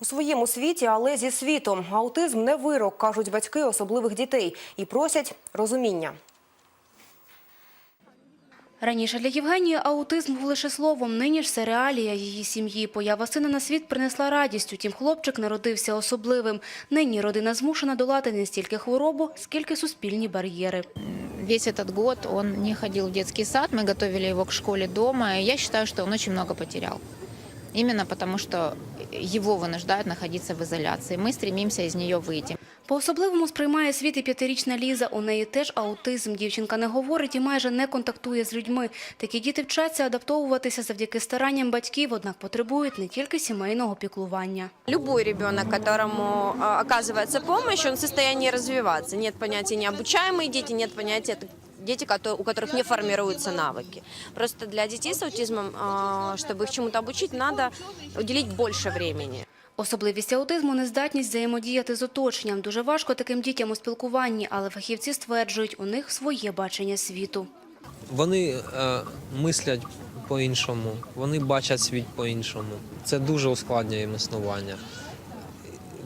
У своєму світі, але зі світом. Аутизм не вирок, кажуть батьки особливих дітей, і просять розуміння. Раніше для Євгенії аутизм був лише словом, нині ж це реалія її сім'ї. Поява сина на світ принесла радість, утім хлопчик народився особливим. Нині родина змушена долати не стільки хворобу, скільки суспільні бар'єри. Весь этот год он не ходил в детский сад, мы готовили его к школе дома, я считаю, что он очень много потерял. Именно потому, что его вынуждают находиться в изоляции. Мы стремимся из нее выйти. По-особливому сприймає світ і п'ятирічна Ліза. У неї теж аутизм. Дівчинка не говорить і майже не контактує з людьми. Такі діти вчаться адаптовуватися завдяки старанням батьків, однак потребують не тільки сімейного піклування. Любой ребенок, которому а, оказывается помощь, он в состоянии развиваться. Нет понятия необучаемые дети, нет понятия т- дети, кото- у которых не формируются навыки. Просто для детей с аутизмом, а, чтобы их чему-то обучить, надо уделить больше времени. Особливість аутизму – нездатність взаємодіяти з оточенням. Дуже важко таким дітям у спілкуванні, але фахівці стверджують, у них своє бачення світу. Вони е, мислять по-іншому, вони бачать світ по-іншому. Це дуже ускладнює їм існування.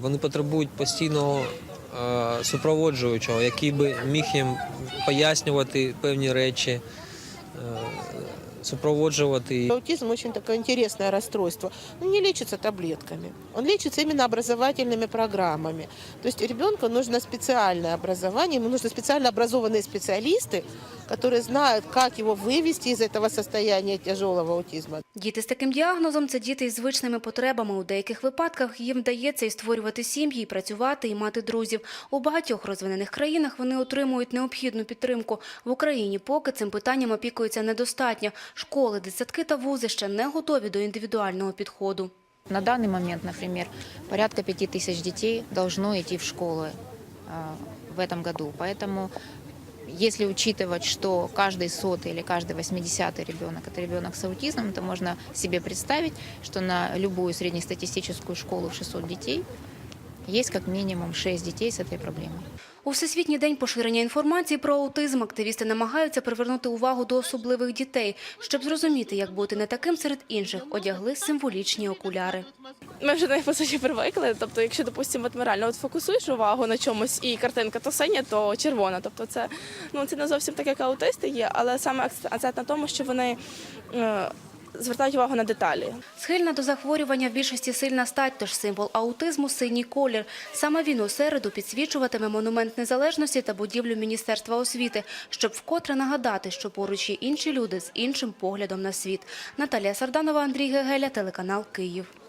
Вони потребують постійного е, супроводжуючого, який би міг їм пояснювати певні речі, е, супроводжувати. Аутизм очень такое интересное расстройство. Он не лечится таблетками. Он лечится именно образовательными программами. То есть ребенку нужно специальное образование, ему нужны специально образованные специалисты, которые знают, как его вывести из этого состояния тяжелого аутизма. Діти з таким діагнозом – це діти із звичними потребами. У деяких випадках їм вдається і створювати сім'ї, і працювати, і мати друзів. У багатьох розвинених країнах вони отримують необхідну підтримку. В Україні поки цим питанням опікується недостатньо. Школи, дитсадки та вузи ще не готові до індивідуального підходу. На данный момент, например, порядка пяти тысяч детей должно идти в школы а, в этом году. Поэтому если учитывать, что каждый сотый или каждый восьмидесятый ребенок – это ребенок с аутизмом, то можно себе представить, что на любую среднестатистическую школу в 600 детей есть как минимум 6 детей с этой проблемой. У Всесвітній день поширення інформації про аутизм активісти намагаються привернути увагу до особливих дітей. Щоб зрозуміти, як бути не таким серед інших, одягли символічні окуляри. Ми вже них по суті привикли. Тобто, якщо допустимо, от реально от фокусуєш увагу на чомусь, і картинка то синя, то червона. Тобто, це ну це не зовсім так, як аутисти є, але саме акц- акцент на тому, що вони е, звертають увагу на деталі. Схильна до захворювання в більшості сильна стать, тож символ аутизму – синій колір. Саме він у середу підсвічуватиме монумент незалежності та будівлю Міністерства освіти, щоб вкотре нагадати, що поруч є інші люди з іншим поглядом на світ. Наталія Сарданова, Андрій Гегеля, телеканал «Київ».